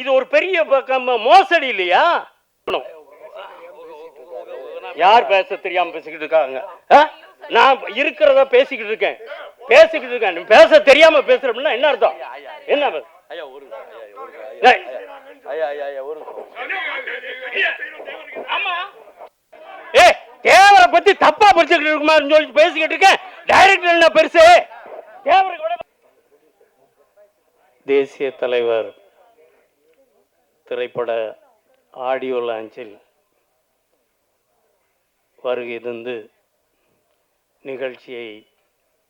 இது ஒரு பெரிய பக்கம் மோசடி இல்லையா? யார் பேச தெரியாம பேசிக்கிட்டு இருக்காங்க? நான் இருக்கிறத பேசிக்கிட்டு இருக்கேன். பேசிக்கிட்டு இருக்கேன். பேச தெரியாம பேசுறோம்னா என்ன அர்த்தம்? என்ன? ஐயா ஒரு ஐயா ஐயா ஐயா ஒரு. ஏய் தேவரை பத்தி தப்பா படிச்சுக்கிட்டு இருக்குமான்னு சொல்லி பேசிக்கிட்டு இருக்கேன். டைரக்டர் என்ன பெருசு. தேவருக்கு விட தேசிய தலைவர் திரைப்பட ஆடியோ லான்ச்சில் வருகை தந்து நிகழ்ச்சியை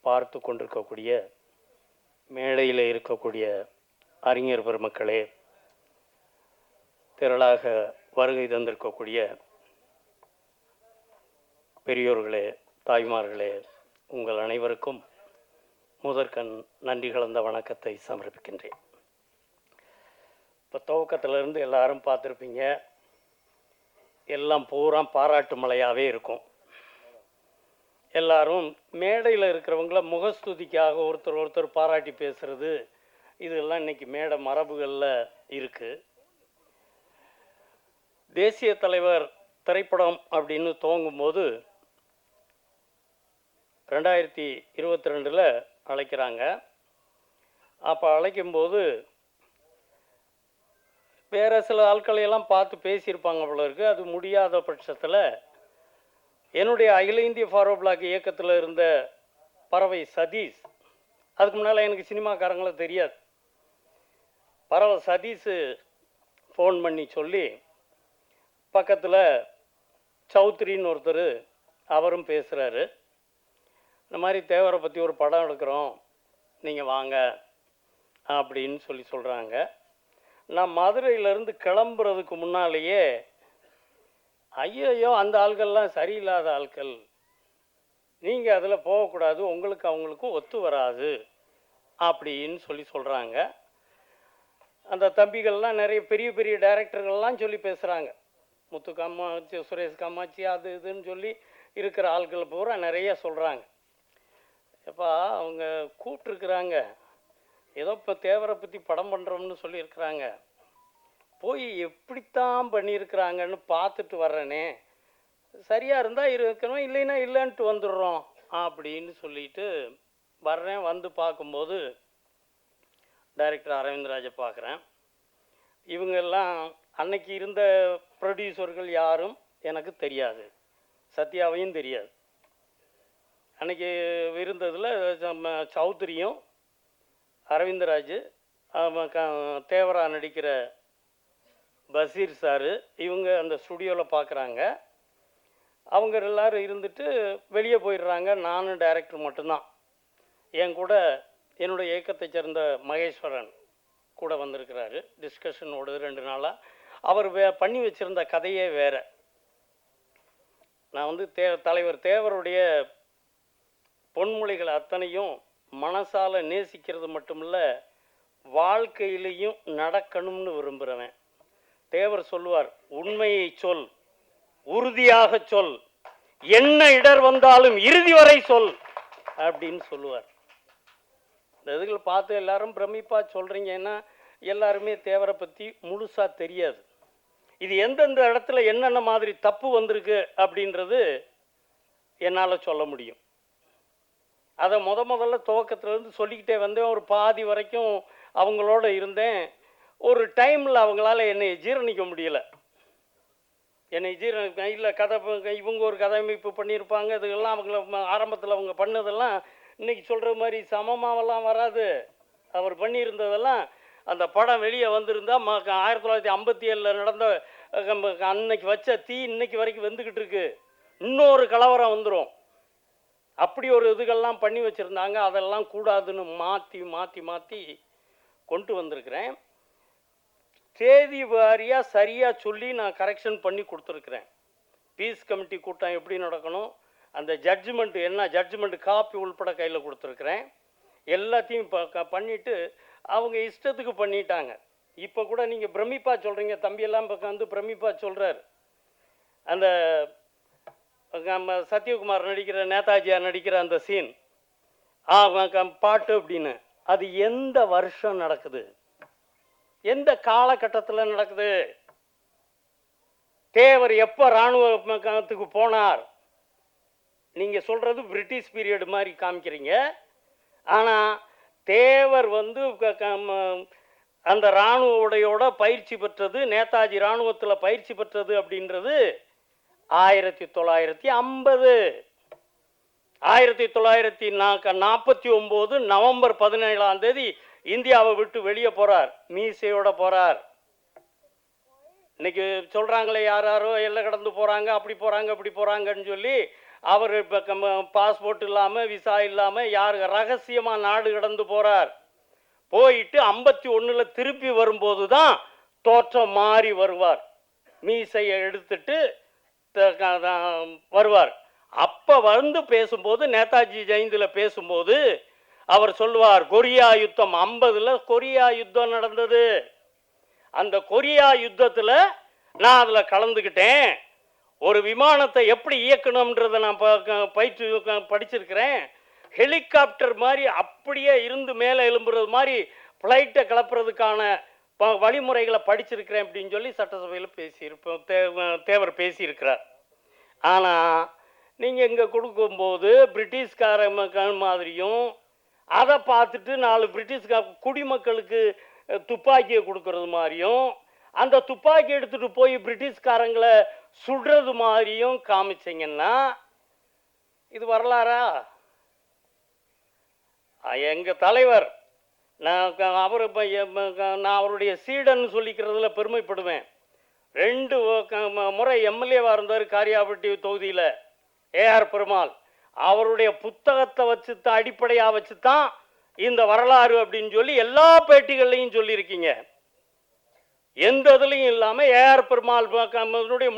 பார்த்து கொண்டிருக்கக்கூடிய மேடையில் இருக்கக்கூடிய அறிஞர் பெருமக்களே திரளாக வருகை தந்திருக்கக்கூடிய பெரியோர்களே தாய்மார்களே உங்கள் அனைவருக்கும் முதற்கண் நன்றி கலந்த வணக்கத்தை சமர்ப்பிக்கின்றேன். இப்போ துவக்கத்துலேருந்து எல்லாரும் பார்த்துருப்பீங்க. எல்லாம் பூரா பாராட்டு மலையாகவே இருக்கும். எல்லாரும் மேடையில் இருக்கிறவங்கள முகஸ்துதிக்காக ஒருத்தர் ஒருத்தர் பாராட்டி பேசுறது இதெல்லாம் இன்னைக்கு மேடை மரபுகளில் இருக்குது தேசிய தலைவர் திரைப்படம் அப்படின்னு துவங்கும்போது ரெண்டாயிரத்தி இருபத்தி ரெண்டில் அழைக்கிறாங்க. அப்போ அழைக்கும்போது வேறு சில ஆட்களையெல்லாம் பார்த்து பேசியிருப்பாங்க போல இருக்கு. அது முடியாத பட்சத்தில் என்னுடைய அகில இந்திய ஃபார்வர்ட் பிளாக் இயக்கத்தில் இருந்த பறவை சதீஷ் அதுக்கு முன்னால் எனக்கு சினிமாக்காரங்கள தெரியாது. பறவை சதீஷு ஃபோன் பண்ணி சொல்லி பக்கத்தில் சௌத்ரின்னு ஒருத்தர் அவரும் பேசுகிறாரு இந்த மாதிரி தேவரை பற்றி ஒரு படம் எடுக்கிறோம் நீங்கள் வாங்க அப்படின்னு சொல்லி சொல்கிறாங்க நான் மதுரையிலேருந்து கிளம்புறதுக்கு முன்னாலேயே ஐயையோ அந்த ஆள்கள்லாம் சரியில்லாத ஆட்கள் நீங்கள் அதில் போகக்கூடாது உங்களுக்கு அவங்களுக்கும் ஒத்து வராது அப்படின்னு சொல்லி சொல்கிறாங்க அந்த தம்பிகள்லாம் நிறைய பெரிய பெரிய டைரக்டர்கள்லாம் சொல்லி பேசுகிறாங்க முத்து காமாட்சி சுரேஷ் காமாட்சி அது இதுன்னு சொல்லி இருக்கிற ஆள்களை பூரா நிறைய சொல்கிறாங்க எப்பா அவங்க கூப்பிட்ருக்குறாங்க ஏதோ இப்போ தேவரை பற்றி படம் பண்ணுறோம்னு சொல்லியிருக்கிறாங்க. போய் எப்படித்தான் பண்ணியிருக்கிறாங்கன்னு பார்த்துட்டு வர்றேனே. சரியாக இருந்தால் இருக்கணும் இல்லைன்னா இல்லைன்ட்டு வந்துடுறோம் அப்படின்னு சொல்லிட்டு வர்றேன் வந்து பார்க்கும்போது டைரக்டர் அரவிந்த்ராஜை பார்க்குறேன். இவங்கெல்லாம் அன்னைக்கு இருந்த ப்ரொடியூசர்கள் யாரும் எனக்கு தெரியாது. சத்யாவையும் தெரியாது. அன்னைக்கு இருந்ததில் நம்ம சௌத்ரியும் அரவிந்தராஜ் தேவரா நடிக்கிற பஷீர் சாரு இவங்க அந்த ஸ்டுடியோவில் பார்க்குறாங்க அவங்க எல்லோரும் இருந்துட்டு வெளியே போயிடுறாங்க. நானும் டைரக்டர் மட்டும்தான். என் கூட என்னுடைய இயக்கத்தை சேர்ந்த மகேஸ்வரன் கூட வந்திருக்கிறாரு. டிஸ்கஷன் ஓடுது ரெண்டு நாளாக அவர் வே பண்ணி வச்சுருந்த கதையே வேறு. நான் வந்து தே தலைவர் தேவருடைய பொன்மொழிகள் அத்தனையும் மனசால நேசிக்கிறது மட்டுமில்ல வாழ்க்கையிலையும் நடக்கணும்னு விரும்புகிறவன் தேவர் சொல்லுவார் உண்மையை சொல் உறுதியாக சொல். என்ன இடர் வந்தாலும் இறுதி வரை சொல் அப்படின்னு சொல்லுவார். இந்த இதுகளை பார்த்து எல்லாரும் பிரமிப்பாக சொல்கிறீங்கன்னா எல்லாருமே தேவரை பற்றி முழுசாக தெரியாது. இது எந்தெந்த இடத்துல என்னென்ன மாதிரி தப்பு வந்திருக்கு அப்படின்றது என்னால் சொல்ல முடியும். அதை முத முதல்ல துவக்கத்துலேருந்து சொல்லிக்கிட்டே வந்தேன். ஒரு பாதி வரைக்கும் அவங்களோட இருந்தேன். ஒரு டைமில் அவங்களால என்னை ஜீரணிக்க முடியல. என்னை ஜீரணிக்க இல்லை கதை இவங்க ஒரு கதையமைப்பு பண்ணியிருப்பாங்க. இதுக்கெல்லாம் அவங்கள ஆரம்பத்தில் அவங்க பண்ணதெல்லாம் இன்னைக்கு சொல்கிற மாதிரி சமமாவெல்லாம் வராது. அவர் பண்ணியிருந்ததெல்லாம் அந்த படம் வெளியே வந்திருந்தா ம ஆயிரத்தி தொள்ளாயிரத்தி ஐம்பத்தி ஏழில் நடந்த நம்ம அன்னைக்கு வச்ச தீ இன்னைக்கு வரைக்கும் வந்துக்கிட்டு இருக்கு. இன்னொரு கலவரம் வந்துடும் அப்படி ஒரு இதுகள்லாம் பண்ணி வச்சுருந்தாங்க. அதெல்லாம் கூடாதுன்னு மாற்றி மாற்றி மாற்றி கொண்டு வந்திருக்கிறேன். தேதி வாரியாக சரியாக சொல்லி நான் கரெக்ஷன் பண்ணி கொடுத்துருக்குறேன். பீஸ் கமிட்டி கூட்டம் எப்படி நடக்கணும் அந்த ஜட்ஜ்மெண்ட்டு என்ன ஜட்ஜ்மெண்ட் காப்பி உள்பட கையில் கொடுத்துருக்குறேன். எல்லாத்தையும் இப்போ க- பண்ணிவிட்டு அவங்க இஷ்டத்துக்கு பண்ணிட்டாங்க. இப்போ கூட நீங்கள் பிரமிப்பா சொல்கிறீங்க தம்பியெல்லாம் இப்போ வந்து பிரமிப்பா சொல்கிறார் அந்த நம்ம சத்யகுமார் நடிக்கிற நேதாஜியா நடிக்கிற அந்த சீன் ஆ பாட்டு அப்படின்னு. அது எந்த வருஷம் நடக்குது? எந்த காலகட்டத்தில் நடக்குது? தேவர் எப்போ இராணுவத்துக்கு போனார்? நீங்கள் சொல்கிறது பிரிட்டிஷ் பீரியட் மாதிரி காமிக்கிறீங்க. ஆனால் தேவர் வந்து க- அந்த இராணுவ உடையோட பயிற்சி பெற்றது நேதாஜி இராணுவத்தில் பயிற்சி பெற்றது அப்படின்றது ஆயிரத்தி தொள்ளாயிரத்தி ஐம்பது. ஆயிரத்தி தொள்ளாயிரத்தி நாற்பத்தி ஒம்பது நவம்பர் பதினேழாம் தேதி இந்தியாவை விட்டு வெளியே போறார். மீசையோட போறார். இன்னைக்கு சொல்றாங்களே யார் யாரோ எல்லாம் கடந்து போறாங்க அப்படி போறாங்க இப்படி போறாங்கன்னு சொல்லி அவர் இப்போ பாஸ்போர்ட் இல்லாம விசா இல்லாம யார் ரகசியமா நாடு கடந்து போறார். போயிட்டு ஐம்பத்தி ஒண்ணுல திருப்பி வரும்போது தான் தோற்றம் மாறி வருவார். மீசையை எடுத்துட்டு வருவார். அப்போ வந்து பேசும்போது நேதாஜி ஜெயந்தியில் பேசும்போது அவர் சொல்லுவார் கொரியா யுத்தம் ஐம்பதில் கொரியா யுத்தம் நடந்தது. அந்த கொரியா யுத்தத்தில் நான் அதில் கலந்துக்கிட்டேன். ஒரு விமானத்தை எப்படி இயக்கணுன்றதை நான் ப- க- பயிற்சி படிச்சிருக்கிறேன். ஹெலிகாப்டர் மாதிரி அப்படியே இருந்து மேலே எழும்புறது மாதிரி ஃப்ளைட்டை கிளப்புறதுக்கான ப- வழிமுறைகளை படிச்சிருக்கிறேன் அப்படின்னு சொல்லி சட்டசபையில் பேசியிருப்போம் தேவர் பேசியிருக்கிறார். ஆனால் நீங்கள் இங்கே கொடுக்கும்போது பிரிட்டிஷ்கார ம- மாதிரியும் அதை பார்த்துட்டு நாலு பிரிட்டிஷ்கார குடிமக்களுக்கு துப்பாக்கியை கொடுக்கறது மாதிரியும் அந்த துப்பாக்கி எடுத்துகிட்டு போய் பிரிட்டிஷ்காரங்களை சுடுறது மாதிரியும் காமிச்சிங்கன்னா இது வரலாறா? எங்கள் தலைவர் நான் அவர் இப்போ நான் அவருடைய சீடன்னு சொல்லிக்கிறதுல பெருமைப்படுவேன். ரெண்டு முறை எம்எல்ஏவாக இருந்தார் காரியாபட்டி தொகுதியில். ஏஆர் பெருமாள். அவருடைய புத்தகத்தை வச்சு தான் அடிப்படையாக வச்சு தான் இந்த வரலாறு அப்படின்னு சொல்லி எல்லா பேட்டிகள்லையும் சொல்லியிருக்கீங்க. எந்த இதுலையும் இல்லாமல் ஏஆர் பெருமாள்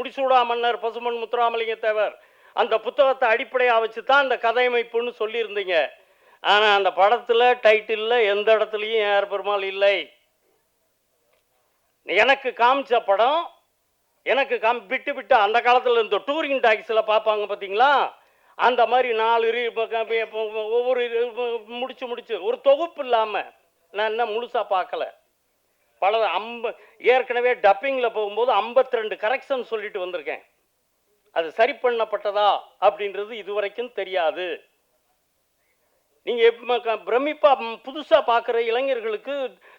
முடிசூடா மன்னர் பசுமன் முத்துராமலிங்க தேவர் அந்த புத்தகத்தை அடிப்படையாக வச்சு தான் அந்த கதையமைப்புன்னு சொல்லியிருந்தீங்க. ஆனால் அந்த படத்தில் டைட்டிலில் எந்த இடத்துலையும் ஏஆர் பெருமாள் இல்லை. எனக்கு காமிச்ச படம் எனக்கு கம் விட்டு விட்டு அந்த காலத்தில் இந்த டூரிங் டாக்ஸில் பார்ப்பாங்க பார்த்தீங்களா அந்த மாதிரி நாலு ஒவ்வொரு முடிச்சு முடிச்சு. ஒரு தொகுப்பு இல்லாமல் நான் இன்னும் முழுசாக பார்க்கல பல ஐம்ப ஏற்கனவே டப்பிங்கில் போகும்போது 52 ரெண்டு கரெக்ஷன் சொல்லிட்டு வந்திருக்கேன். அது சரி பண்ணப்பட்டதா அப்படின்றது இதுவரைக்கும் தெரியாது. நீங்கள் பிரமிப்பாக புதுசாக பார்க்குற இளைஞர்களுக்கு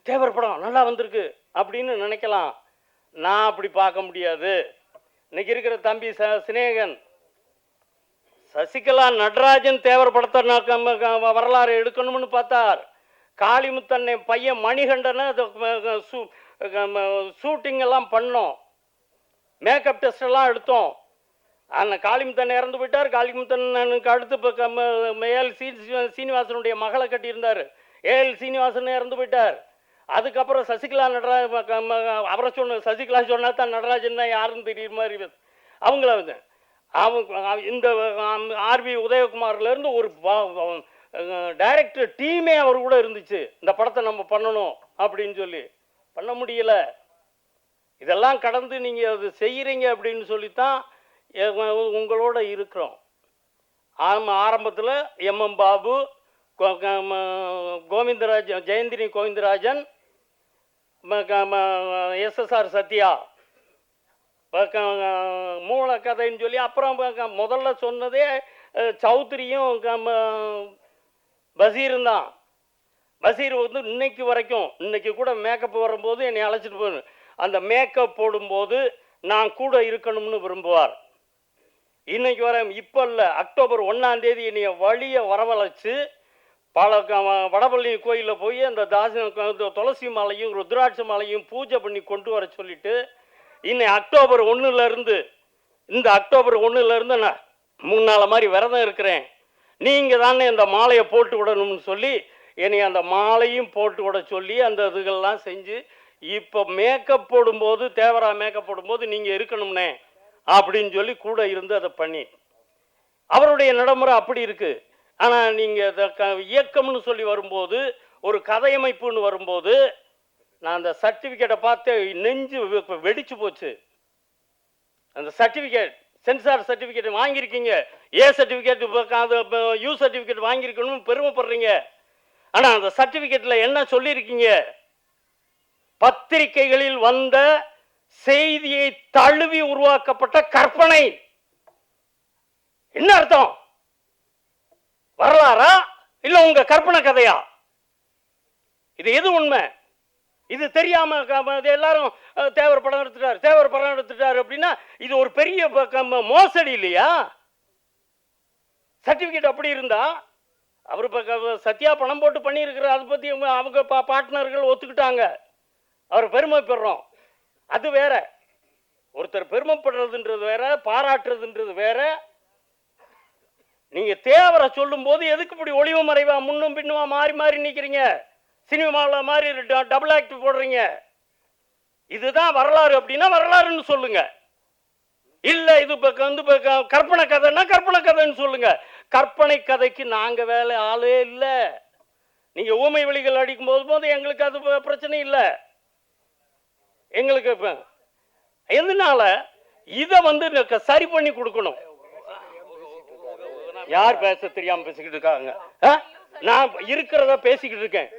தேவர் படம் நல்லா வந்திருக்கு அப்படின்னு நினைக்கலாம். நான் அப்படி பார்க்க முடியாது. இன்னைக்கு இருக்கிற தம்பி ச சிநேகன். சசிகலா நடராஜன் தேவர் படத்தை நான் க- க- வரலாறு எடுக்கணும்னு பார்த்தார். காளிமுத்தன்னை பையன் மணிகண்டனை சூ- ஷூட்டிங் எல்லாம் பண்ணோம். மேக்கப் டெஸ்ட் எல்லாம் எடுத்தோம். அந்த காளிமுத்தன் இறந்து போயிட்டார். காளிமுத்தனுக்கு அடுத்து இப்போ ஏஎல் சீ சீனிவாசனுடைய மகளை கட்டியிருந்தார். ஏஎல் சீனிவாசன் இறந்து போயிட்டார். அதுக்கப்புறம் சசிகலா நடராஜ் அவரை சொன்ன சசிகலா சொன்னா தான் நடராஜன் தான் யாருன்னு தெரியுற மாதிரி அவங்கள வந்து. அவங்க இந்த ஆர்வி உதயகுமார்லேருந்து ஒரு டைரக்டர் டீமே அவர் கூட இருந்துச்சு. இந்த படத்தை நம்ம பண்ணணும் அப்படின்னு சொல்லி. பண்ண முடியல. இதெல்லாம் கடந்து நீங்கள் அது செய்கிறீங்க அப்படின்னு சொல்லித்தான் உங்களோட இருக்கிறோம். ஆம் ஆரம்பத்தில் எம்எம் பாபு கோ- ம- கோவிந்தராஜன் ஜெயந்தினி கோவிந்தராஜன் எஸ்எஸ்ஆர் சத்யா. ப- மூல கதைன்னு சொல்லி அப்புறம் முதல்ல சொன்னதே சௌத்ரியும் க- ம- தான். பசீர் வந்து இன்னைக்கு வரைக்கும் இன்னைக்கு கூட மேக்கப் வரும்போது என்னை அழைச்சிட்டு போகணும் அந்த மேக்கப் போடும்போது நான் கூட இருக்கணும்னு விரும்புவார். இன்னைக்கு வர இப்போ இல்லை அக்டோபர் ஒன்றாம் தேதி என்னைய வழியை வரவழைச்சு பல க- வடபள்ளி கோயிலில் போய் அந்த தாசன துளசி மாலையும் ருத்ராட்ச மாலையும் பூஜை பண்ணி கொண்டு வர சொல்லிட்டு இன்னை அக்டோபர் ஒன்றுலேருந்து இந்த அக்டோபர் ஒன்றுலேருந்து நான் முன்னால மாதிரி விரதம் இருக்கிறேன். நீங்கள் தானே இந்த மாலையை போட்டு விடணும்னு சொல்லி என்னை அந்த மாலையும் போட்டு விட சொல்லி அந்த இதுகள்லாம் செஞ்சு இப்போ மேக்கப் போடும்போது தேவரா மேக்கப் போடும்போது நீங்கள் இருக்கணும்னே அப்படின்னு சொல்லி கூட இருந்து அதை பண்ணி அவருடைய நடைமுறை அப்படி இருக்குது ஆனால் நீங்கள் க- இயக்கம்னு சொல்லி வரும்போது ஒரு கதையமைப்புன்னு வரும்போது நான் அந்த சர்டிஃபிகேட்டை பார்த்து நெஞ்சு வெடிச்சு போச்சு. அந்த சர்டிஃபிகேட் சென்சார் சர்டிஃபிகேட் வாங்கியிருக்கீங்க. ஏ சர்டிஃபிகேட் யூ சர்டிஃபிகேட் வாங்கியிருக்கணும்னு பெருமைப்படுறீங்க. ஆனால் அந்த சர்டிஃபிகேட்டில் என்ன சொல்லியிருக்கீங்க? பத்திரிகைகளில் வந்த செய்தியை தழுவி உருவாக்கப்பட்ட கற்பனை. என்ன அர்த்தம்? வரலாறா? இல்ல உங்க கற்பனை கதையா? இது எது உண்மை? இது தெரியாம எல்லாரும் தேவர் படம் எடுத்துட்டாரு தேவர் படம் எடுத்துட்டாரு அப்படின்னா இது ஒரு பெரிய மோசடி இல்லையா? சர்டிபிகேட் அப்படி இருந்தா அவர் இப்போ சத்யா பணம் போட்டு பண்ணியிருக்கிறார் அதை பற்றி அவங்க பா பார்ட்னர்கள் ஒத்துக்கிட்டாங்க. அவர் பெருமைப்படுறோம் அது வேற. ஒருத்தர் பெருமைப்படுறதுன்றது வேற பாராட்டுறதுன்றது வேற. நீங்க தேவரை சொல்லும்போது எதுக்கு இப்படி ஒளிவு மறைவா முன்னும் பின்னுமா மாறி மாறி நிற்கிறீங்க சினிமாவில் மாதிரி டபுள் ஆக்ட் போடுறீங்க. இதுதான் வரலாறு அப்படின்னா வரலாறுன்னு சொல்லுங்க. இல்ல இது இப்போ வந்து க- கற்பனை கதைன்னா கற்பனை கதைன்னு சொல்லுங்க. கற்பனை கதைக்கு நாங்க வேலை ஆளே இல்லை. நீங்க ஊமை வழிகள் அடிக்கும் போது போது எங்களுக்கு அது பிரச்சனை இல்லை. எங்களுக்கு இப்போ எதனால? இதை வந்து சரி பண்ணி கொடுக்கணும். யார் பேச தெரியாம பேசிக்கிட்டு இருக்காங்க? நான் இருக்கிறத பேசிக்கிட்டு இருக்கேன்.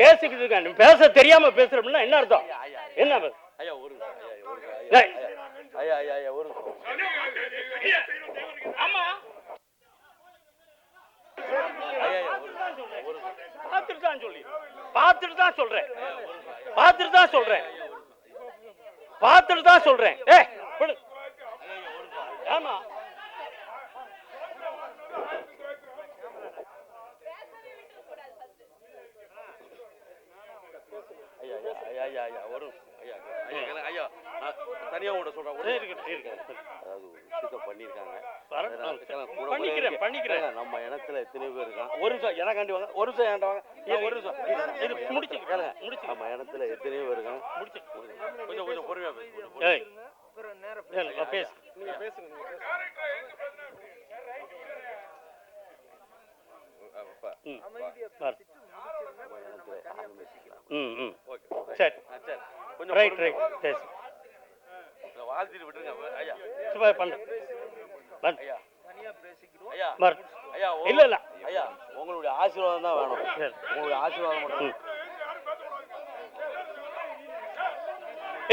பேசிக்கிட்டு இருக்கேன். பேச தெரியாம பேசுறோம்னா என்ன அர்த்தம்? என்ன ஐயா ஒரு ஐயா ஐயா, ஐயா. ஆமா. பார்த்துட்டு தான் சொல்லி. பார்த்துட்டு தான் சொல்றேன். பார்த்துட்டு தான் சொல்றேன். பார்த்துட்டு தான் சொல்றேன். ஏ. ஆமா ஐயா ஐயா ஐயா ஐயா ஐயா. ஐயா ஐயா கேளுங்க, ஐயா. நான் தனியா உங்கள்ட்ட சொல்றேன் ஒரு. இருக்கட்டும், இருக்கட்டும். அதாவது ஒரு விஷயத்தை பண்ணியிருக்காங்க. கூட பண்ணிக்கிறேன், பண்ணிக்கிறேன். நம்ம இனத்துல எத்தனை பேர் இருக்கான் ஒரு நிமிஷம் எனக்காண்டி வாங்க. ஒரு நிமிஷம் என்கிட்ட வாங்க. ஏன் ஒரு நிமிஷம் இது முடிச்சு கேளுங்க முடிச்சு நம்ம இனத்துல எத்தனையோ பேர் இருக்காங்க. முடிச்சு. கொஞ்சம் கொஞ்சம் பொறுமையா பேசுங்க ஏய். ஏய், நான் பேசு. நம்ம ம் ம். சரி. கொஞ்சம் ரைட் ரைட் வாழ்த்திட்டு விட்டுருங்க ஐயா. சும்மா ஐயா. இல்ல இல்ல. ஐயா உங்களுடைய ஆசீர்வாதம் தான் வேணும். சரி. உங்களுடைய ஆசீர்வாதம் மட்டும்.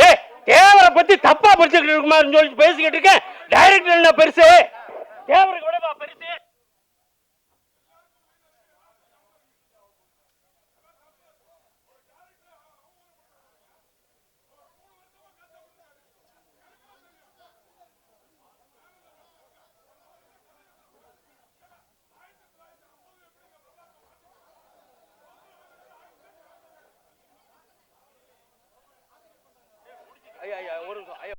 ஏ தேவரை பத்தி தப்பா படிச்சுக்கிட்டு இருக்குமான்னு சொல்லி பேசிக்கிட்டு இருக்கேன். டைரக்டர் என்ன பெருசு? தேவருக்கு விடவா பெருசு ஐயா ஐயா ஒரு நிமிஷம் ஐயா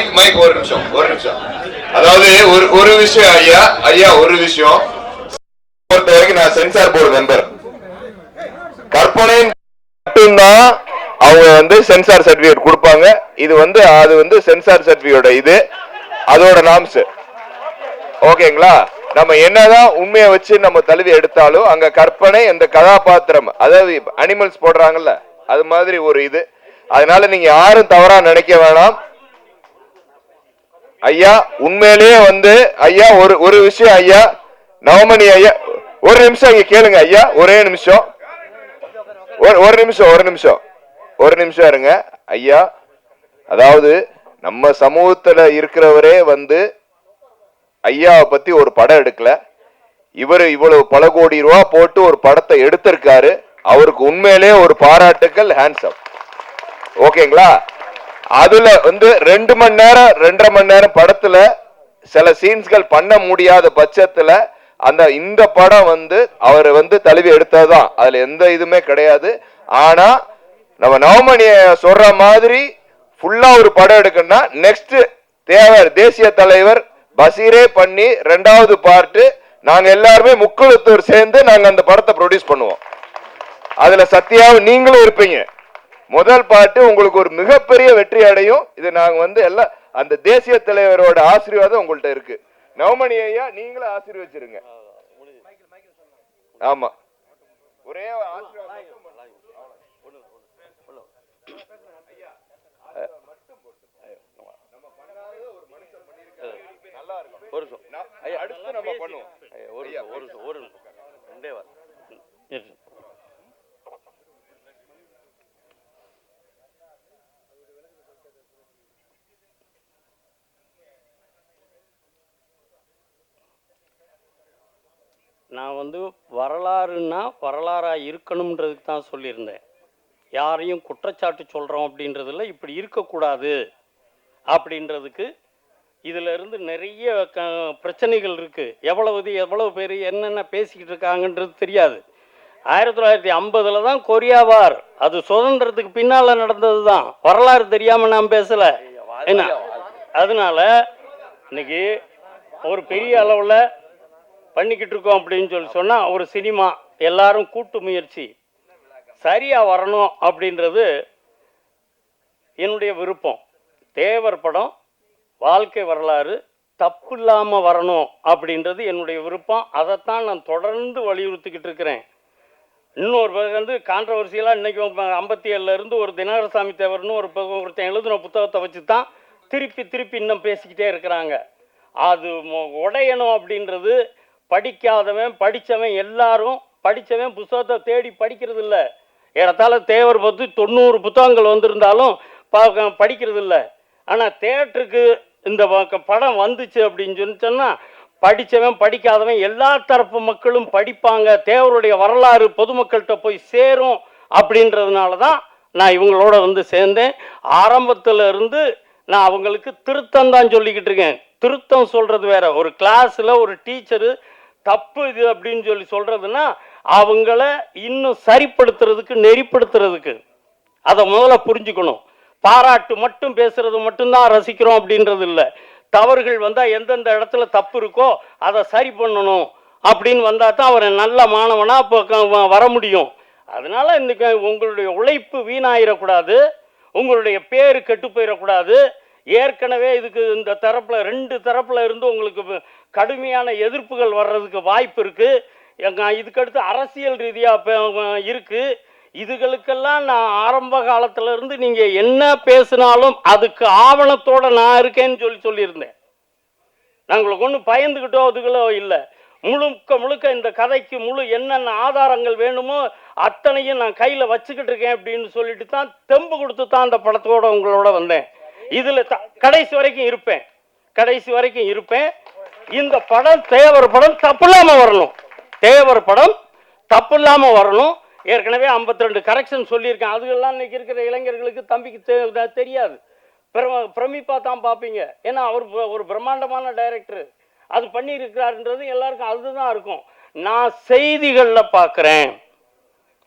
மைக் மைக் ஒரு நிமிஷம் ஒரு நிமிஷம். அதாவது ஒரு ஒரு விஷயம் ஐயா ஐயா ஒரு விஷயம். பொறுத்த வரைக்கும் நான் சென்சார் போர்டு மெம்பர் கற்பனை மட்டும்தான் அவங்க வந்து சென்சார் சர்டிபிகேட் கொடுப்பாங்க. இது வந்து அது வந்து சென்சார் சர்டிபிகேட் இது. அதோட நாம்ஸ் ஓகேங்களா? நம்ம என்னதான் உண்மையை வச்சு நம்ம தழுவி எடுத்தாலும் அங்க கற்பனை அந்த கதாபாத்திரம் அதாவது அனிமல்ஸ் போடுறாங்கல்ல அது மாதிரி ஒரு இது. அதனால நீங்க யாரும் தவறா நினைக்க வேணாம். ஐயா உண்மையிலேயே வந்து ஐயா ஒரு ஒரு விஷயம் ஐயா நவமணி ஐயா ஒரு நிமிஷம் இங்க கேளுங்க ஐயா ஒரே நிமிஷம். ஒரு ஒரு நிமிஷம் ஒரு நிமிஷம். ஒரு நிமிஷம் இருங்க ஐயா. அதாவது நம்ம சமூகத்துல இருக்கிறவரே வந்து ஐயாவை பத்தி ஒரு படம் எடுக்கல. இவர் இவ்வளவு பல கோடி ரூபா போட்டு ஒரு படத்தை எடுத்திருக்காரு. அவருக்கு உண்மையிலேயே ஒரு பாராட்டுக்கள் ஹேண்ட்ஸம் ஓகேங்களா? அதுல வந்து ரெண்டு மணி நேரம் ரெண்டரை மணி நேரம் படத்துல சில சீன்ஸ்கள் பண்ண முடியாத பட்சத்துல அந்த இந்த படம் வந்து அவர் வந்து தழுவி எடுத்ததுதான். அதுல எந்த இதுவுமே கிடையாது. ஆனா நம்ம நவமணிய சொல்ற மாதிரி ஃபுல்லா ஒரு படம் எடுக்கணும்னா நெக்ஸ்ட் தேவர் தேசிய தலைவர் பசீரே பண்ணி ரெண்டாவது பார்ட்டு நாங்க எல்லாருமே முக்குளத்தூர் சேர்ந்து நாங்க அந்த படத்தை ப்ரொடியூஸ் பண்ணுவோம். அதுல சத்தியாவும் நீங்களும் இருப்பீங்க. முதல் பாட்டு உங்களுக்கு ஒரு மிகப்பெரிய வெற்றி அடையும் இது நாங்கள் வந்து எல்லாம் அந்த தேசிய தலைவரோட ஆசீர்வாதம் உங்கள்கிட்ட இருக்கு நவமணி ஐயா நீங்களும் ஆசீர்வச்சிருங்க ஆமா ஒரே ஒரு நிமிஷம் அடுத்து நம்ம பண்ணுவோம் ஒரு நிமிஷம் ஒரு நிமிஷம் ஒரு நிமிஷம் ரெண்டே வாரம் நான் வந்து வரலாறுன்னா வரலாறாக இருக்கணுன்றதுக்கு தான் சொல்லியிருந்தேன். யாரையும் குற்றச்சாட்டு சொல்கிறோம் அப்படின்றதுல இப்படி இருக்கக்கூடாது அப்படின்றதுக்கு இதில் இருந்து நிறைய க பிரச்சனைகள் இருக்குது எவ்வளவு எவ்வளவு பேர் என்னென்ன பேசிக்கிட்டு இருக்காங்கன்றது தெரியாது. ஆயிரத்தி தொள்ளாயிரத்தி ஐம்பதில் தான் கொரியா வார். அது சுதந்திரத்துக்கு பின்னால் நடந்தது தான். வரலாறு தெரியாமல் நான் பேசலை. என்ன? அதனால இன்னைக்கு ஒரு பெரிய அளவில் பண்ணிக்கிட்டு இருக்கோம் அப்படின்னு சொல்லி சொன்னால் ஒரு சினிமா எல்லாரும் கூட்டு முயற்சி. சரியாக வரணும் அப்படின்றது என்னுடைய விருப்பம். தேவர் படம் வாழ்க்கை வரலாறு தப்பு இல்லாமல் வரணும் அப்படின்றது என்னுடைய விருப்பம். அதைத்தான் நான் தொடர்ந்து வலியுறுத்திக்கிட்டு இருக்கிறேன். இன்னொரு பேர் வந்து கான்ட்ரவர்சியலாக இன்றைக்கி ஐம்பத்தி ஏழுலேருந்து ஒரு தினகரசாமி தேவர்னு ஒரு ஒருத்தன் எழுதின புத்தகத்தை வச்சு தான் திருப்பி திருப்பி இன்னும் பேசிக்கிட்டே இருக்கிறாங்க. அது உடையணும் அப்படின்றது படிக்காதவன் படித்தவன் எல்லாரும் படித்தவன் புத்தகத்தை தேடி படிக்கிறது இல்லை ஏறத்தாழ தேவர் பற்றி தொண்ணூறு புத்தகங்கள் வந்திருந்தாலும் படிக்கிறது இல்லை ஆனால் தேட்டருக்கு இந்த படம் வந்துச்சு அப்படின்னு சொல்லி சொன்னால் படித்தவன் படிக்காதவன் எல்லா தரப்பு மக்களும் படிப்பாங்க. தேவருடைய வரலாறு பொதுமக்கள்கிட்ட போய் சேரும் அப்படின்றதுனால தான் நான் இவங்களோட வந்து சேர்ந்தேன். ஆரம்பத்துல இருந்து நான் அவங்களுக்கு திருத்தம் தான் சொல்லிக்கிட்டு இருக்கேன். திருத்தம் சொல்கிறது வேற. ஒரு கிளாஸில் ஒரு டீச்சரு தப்பு இது அப்படின்னு சொல்லி சொல்கிறதுன்னா அவங்கள இன்னும் சரிப்படுத்துறதுக்கு நெறிப்படுத்துறதுக்கு. அதை முதல்ல புரிஞ்சுக்கணும். பாராட்டு மட்டும் பேசுறது மட்டும்தான் ரசிக்கிறோம் அப்படின்றது இல்லை. தவறுகள் வந்தால் எந்தெந்த இடத்துல தப்பு இருக்கோ அதை சரி பண்ணணும் அப்படின்னு வந்தால் தான் அவரை நல்ல மாணவனாக இப்போ வர முடியும். அதனால இன்னைக்கு உங்களுடைய உழைப்பு வீணாயிடக்கூடாது உங்களுடைய பேர் கெட்டு போயிடக்கூடாது ஏற்கனவே இதுக்கு இந்த தரப்பில் ரெண்டு தரப்பில் இருந்து உங்களுக்கு கடுமையான எதிர்ப்புகள் வர்றதுக்கு வாய்ப்பு இருக்குது எங்க இதுக்கடுத்து அரசியல் ரீதியாக இருக்குது இதுகளுக்கெல்லாம் நான் ஆரம்ப காலத்துல இருந்து நீங்கள் என்ன பேசினாலும் அதுக்கு ஆவணத்தோட நான் இருக்கேன்னு சொல்லி சொல்லியிருந்தேன். நாங்களுக்கு ஒன்றும் பயந்துக்கிட்டோ அதுகளோ இல்லை. முழுக்க முழுக்க இந்த கதைக்கு முழு என்னென்ன ஆதாரங்கள் வேணுமோ அத்தனையும் நான் கையில் வச்சுக்கிட்டு இருக்கேன் அப்படின்னு சொல்லிட்டு தான் தெம்பு கொடுத்து தான் அந்த படத்தோட உங்களோட வந்தேன். இதில் த கடைசி வரைக்கும் இருப்பேன். கடைசி வரைக்கும் இருப்பேன். இந்த படம் தேவர் படம் தப்பு இல்லாமல் வரணும். தேவர் படம் தப்பு இல்லாமல் வரணும். ஏற்கனவே 52 ரெண்டு கரெக்ஷன் சொல்லியிருக்கேன். அதுகெல்லாம் இன்னைக்கு இருக்கிற இளைஞர்களுக்கு தம்பிக்கு தெரியாது. பிரம பிரமிப்பா தான் பார்ப்பீங்க ஏன்னா அவர் ப- ஒரு பிரம்மாண்டமான டைரக்டர் அது பண்ணியிருக்கிறாருன்றது எல்லாருக்கும் அதுதான் இருக்கும். நான் செய்திகளில் பார்க்குறேன்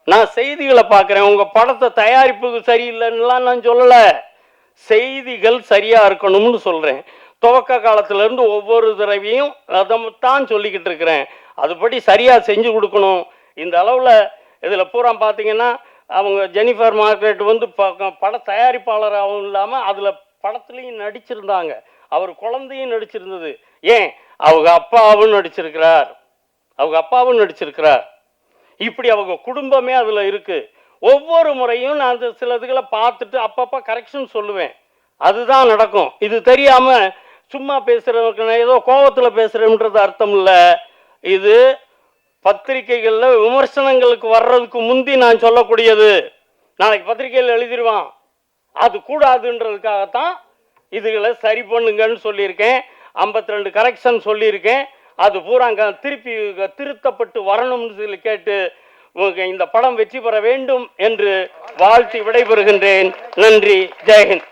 நான் செய்திகளை பார்க்குறேன் உங்கள் படத்தை தயாரிப்புக்கு சரியில்லைன்னுலாம் நான் சொல்லலை. செய்திகள் சரியாக இருக்கணும்னு சொல்கிறேன் துவக்க காலத்திலேருந்து ஒவ்வொரு தடவையும் அதை தான் சொல்லிக்கிட்டு இருக்கிறேன். அதுபடி சரியாக செஞ்சு கொடுக்கணும். இந்த அளவில் இதில் பூரா பார்த்தீங்கன்னா அவங்க ஜெனிஃபர் மார்க்ரெட் வந்து பட தயாரிப்பாளராகவும் இல்லாமல் அதில் படத்துலையும் நடிச்சிருந்தாங்க. அவர் குழந்தையும் நடிச்சிருந்தது. ஏன்? அவங்க அப்பாவும் நடிச்சிருக்கிறார். அவங்க அப்பாவும் நடிச்சிருக்கிறார். இப்படி அவங்க குடும்பமே அதில் இருக்குது ஒவ்வொரு முறையும் நான் அந்த சில இதுகளை பார்த்துட்டு அப்பப்போ கரெக்ஷன் சொல்லுவேன். அதுதான் நடக்கும். இது தெரியாமல் சும்மா பேசுறவங்க நான் ஏதோ கோபத்தில் பேசுகிறேன்றது அர்த்தம் இல்லை. இது பத்திரிக்கைகளில் விமர்சனங்களுக்கு வர்றதுக்கு முந்தி நான் சொல்லக்கூடியது. நாளைக்கு பத்திரிக்கையில் எழுதிடுவான் அது கூடாதுன்றதுக்காகத்தான் இதுகளை சரி பண்ணுங்கன்னு சொல்லியிருக்கேன். 52 ரெண்டு கரெக்ஷன் சொல்லியிருக்கேன். அது பூராங்க திருப்பி திருத்தப்பட்டு வரணும்னு சொல்லி கேட்டு இந்த படம் வெற்றி பெற வேண்டும் என்று வாழ்த்தி விடைபெறுகின்றேன். நன்றி. ஜெயஹிந்த்